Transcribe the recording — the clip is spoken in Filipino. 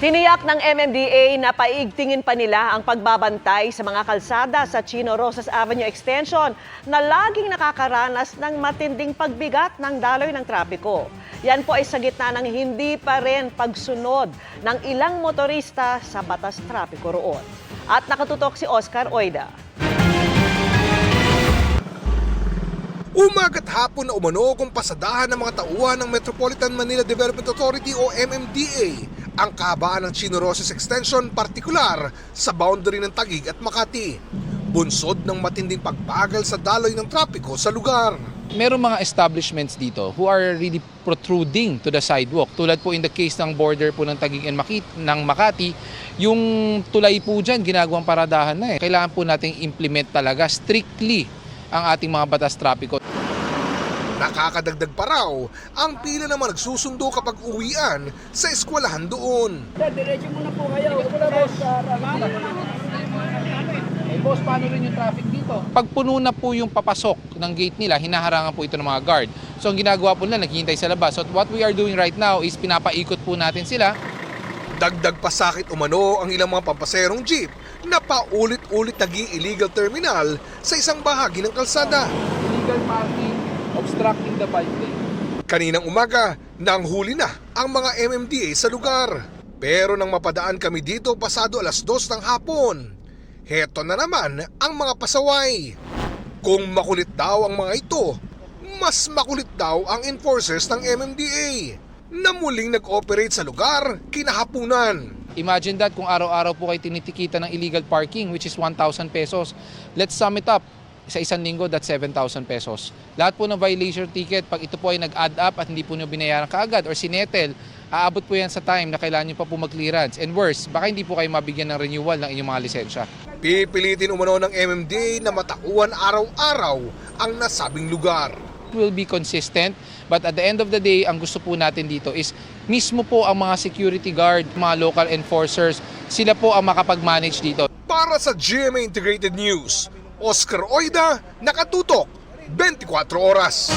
Tiniyak ng MMDA na paigtingin pa nila ang pagbabantay sa mga kalsada sa Chino Rosas Avenue Extension na laging nakakaranas ng matinding pagbigat ng daloy ng trapiko. Yan po ay sa gitna ng hindi pa rin pagsunod ng ilang motorista sa batas trapiko roon. At nakatutok si Oscar Oida. Umagat hapon na umano kung pasadahan ng mga tauhan ng Metropolitan Manila Development Authority o MMDA ang kahabaan ng Chino Roses Extension partikular sa boundary ng Taguig at Makati. Bunsod ng matinding pagbagal sa daloy ng trapiko sa lugar. Meron mga establishments dito who are really protruding to the sidewalk. Tulad po in the case ng border po ng Taguig and Makati, ng Makati, yung tulay po dyan, ginagawang paradahan na eh. Kailangan po nating implement talaga strictly ang ating mga batas trapiko. Nakakadagdag pa raw ang pila naman nagsusundo kapag uwian sa eskwelahan doon. Diretso muna po kayo. Eh, boss, paano rin yung traffic dito? Pag puno na po yung papasok ng gate nila, hinaharangan po ito ng mga guard. So ang ginagawa po nila, naghihintay sa labas. So what we are doing right now is pinapaikot po natin sila Dagdag pasakit umano ang ilang mga pampaserong jeep na paulit-ulit naging illegal terminal sa isang bahagi ng kalsada. illegal parking, obstructing the bike lane. Kaninang umaga, nang huli na ang mga MMDA sa lugar. Pero nang mapadaan kami dito pasado alas dos ng hapon, heto na naman ang mga pasaway. Kung makulit daw ang mga ito, mas makulit daw ang enforcers ng MMDA na muling nag-operate sa lugar kinahapunan. Imagine that kung araw-araw po kayo tinitikita ng illegal parking which is 1,000 pesos. Let's sum it up. Sa isang linggo, that's 7,000 pesos. Lahat po ng violation ticket, pag ito po ay nag-add up at hindi po nyo binayaran kaagad or sinetel, aabot po yan sa time na kailangan nyo pa po mag-clearance. And worse, baka hindi po kayo mabigyan ng renewal ng inyong mga lisensya. Pipilitin umano ng MMDA na matauan araw-araw ang nasabing lugar. will be consistent. But at the end of the day, ang gusto po natin dito is mismo po ang mga security guard, mga local enforcers, sila po ang makapag-manage dito. Para sa GMA Integrated News, Oscar Oida, nakatutok, 24 oras.